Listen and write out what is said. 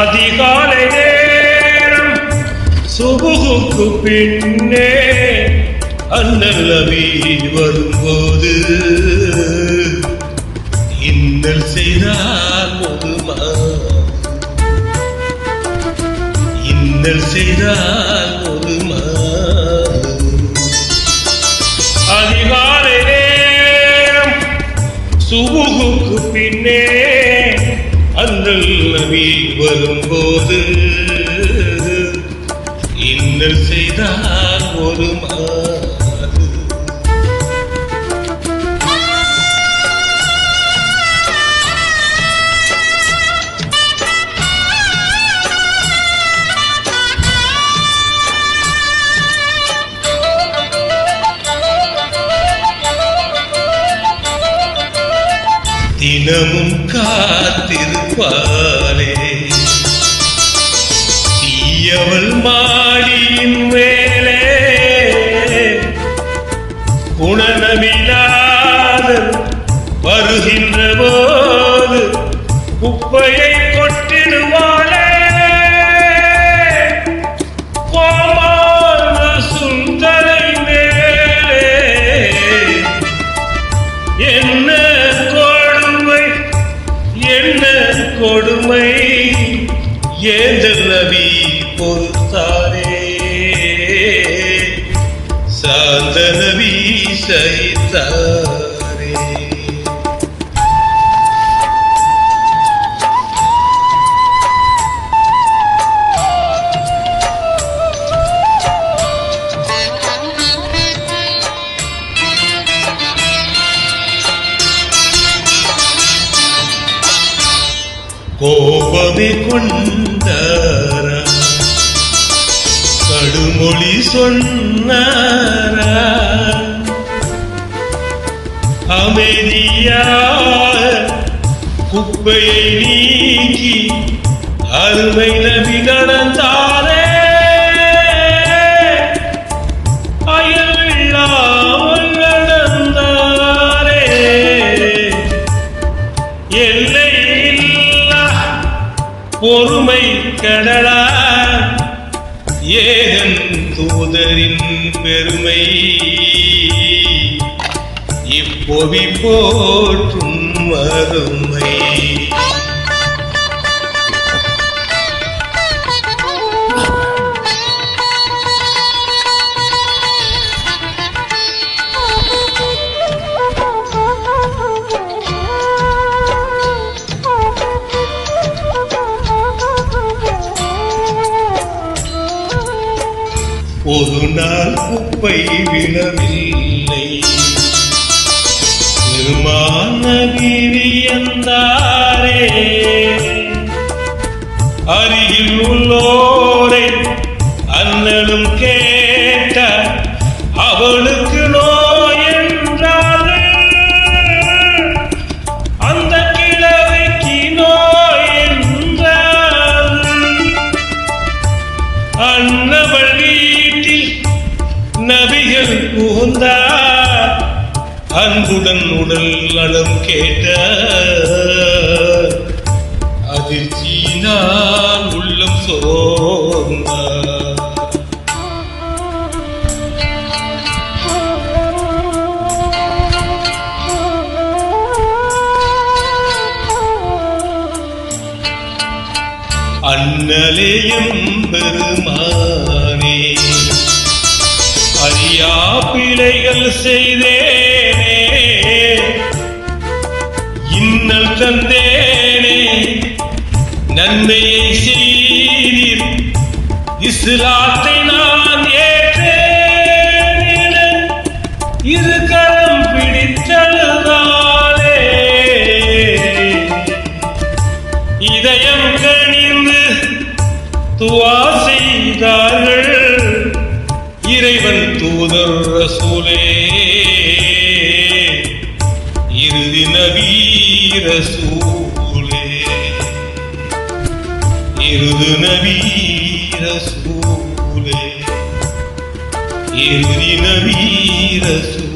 அதிகாலை நேரம் சுபுகுக்கு பின்னே அன்னலவி வரும்போது. இன்னல் செய்தார் மதுமா இன்னல் செய்தார் மதுமா அதிகாலை நேரம் சுபுகுக்கு பின்னே அந்த நபி வரும்போது இன்னல் செய்தால் ஒரு மாறு. தினமும் காத்திருப்பாளே. தீயவள் மாடியின் மேலே குணநமிலாத வருகின்ற போது குப்பையை கொட்டிடுவார் கொடுமை. ஏந்தல் நபி பொறுத்தாரே. சாந்த நபி சைத்தாரே கோபமே கொண்டார கடுமொழி சொன்னாரா. அமைதியா குப்பையை நீக்கி அருமை நபி நடந்தாரே அயல்லாமல் நடந்தாரே எல்லை இல்லை பொறுமை கடலா ஏகன் தூதரின் பெருமை. இப்பொவி போற்றும் வறுமை. ஒரு நாள் குப்பை விழவில்லை. திருமானகிரியந்தாரே அன்புடன் உடல் நலம் கேட்ட அதிர்ச்சியினால் உள்ளம் சோர்ந்தார் அண்ணலேயும் பெருமானே அறியா பிழைகள் செய்தே இன்னல் தந்தேனே. நன்மையை செய்தீர். இஸ்லாத்தை நான் ஏற்றேன் இரு கரம் பிடித்தழுதாலே. இதயம் கணிந்து துவா செய்தார்கள். இறைவன் தூதர் ரசூலே. இறுதி நபி ரசூலே இறுதி நபி ரசூலே இறுதி நபி ரசூலே